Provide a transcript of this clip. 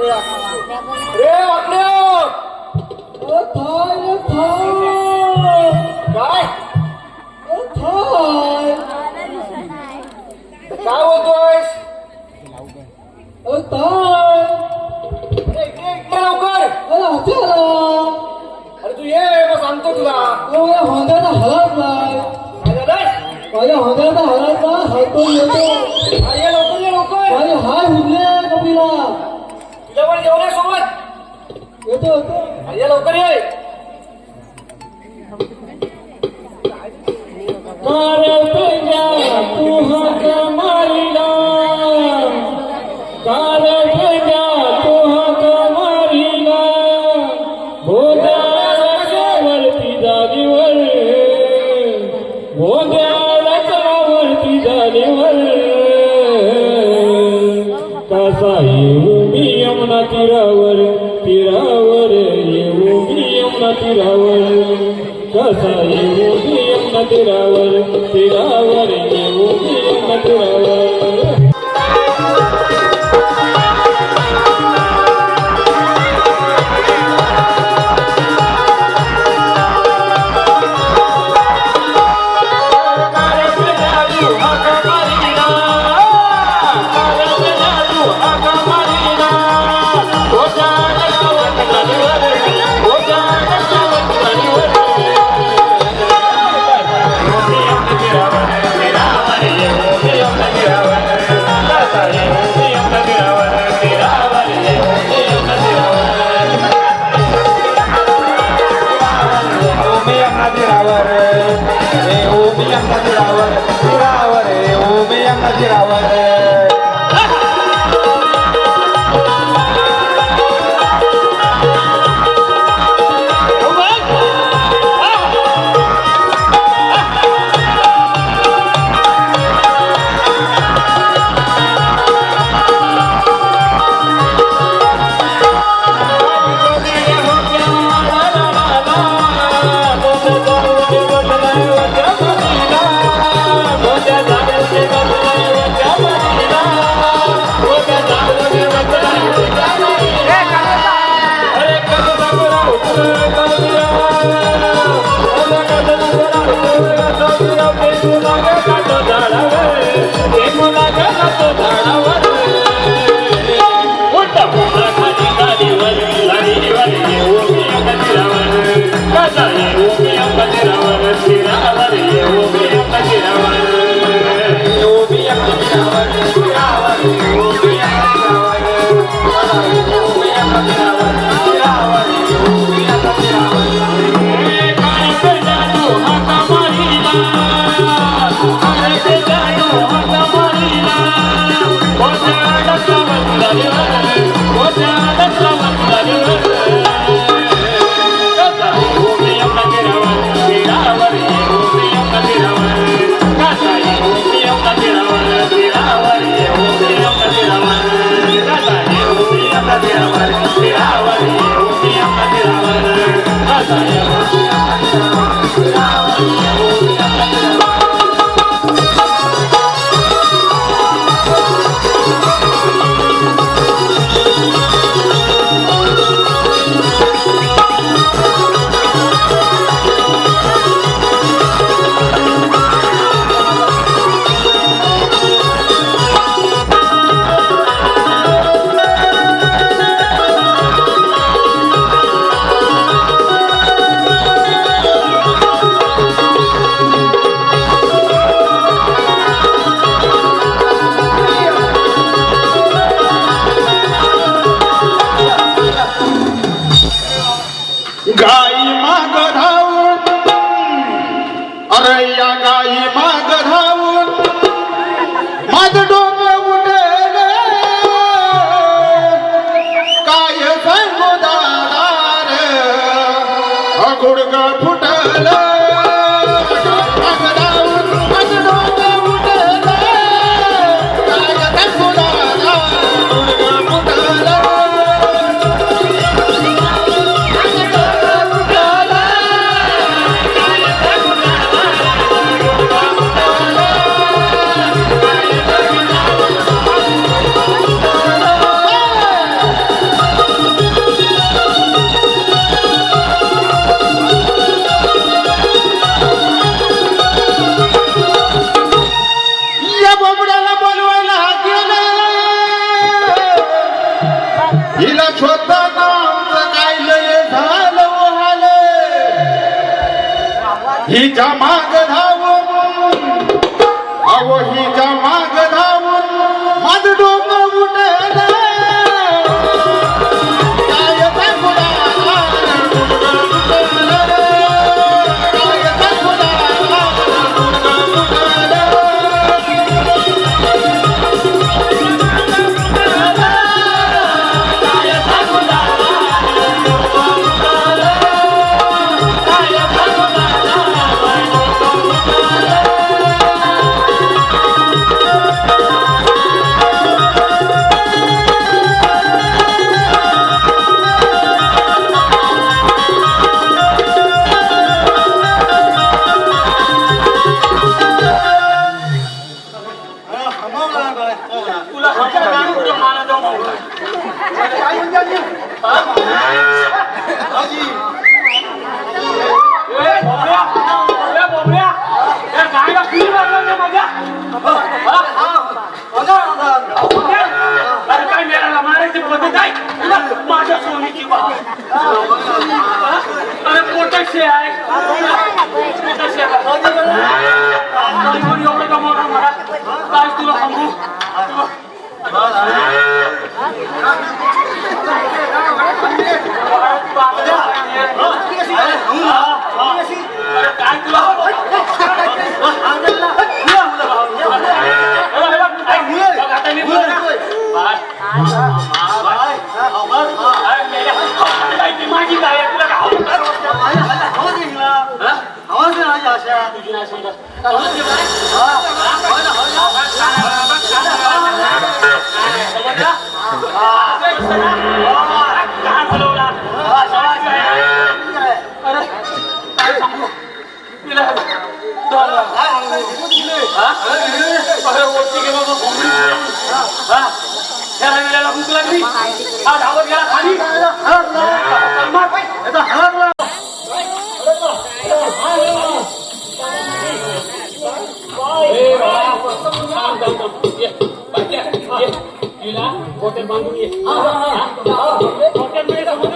रे थाय काय? काय अरे इकडे लवकर! अरे अरे तू ये मग सांगतो तुला. होंद्याचा हलाच नाही? माझ्या होंद्याचा हलाच नाही हातो येतो? हा, ये लवकर ये लवकर. माझे हाय होतो या लवकर ये. कार यमुना तीरावर कसा येऊ मी यमुना तीरावर तीरावर येऊ यमुना तीरावर ও মিয়া সারাইয়া গাই মা ही जमा Yeah. लागली धावत गेला खाली ಹೋಟೆಲ್ ಬಾಂಧವ್ಯ ಹೋಟೆಲ್ ಮೇಲೆ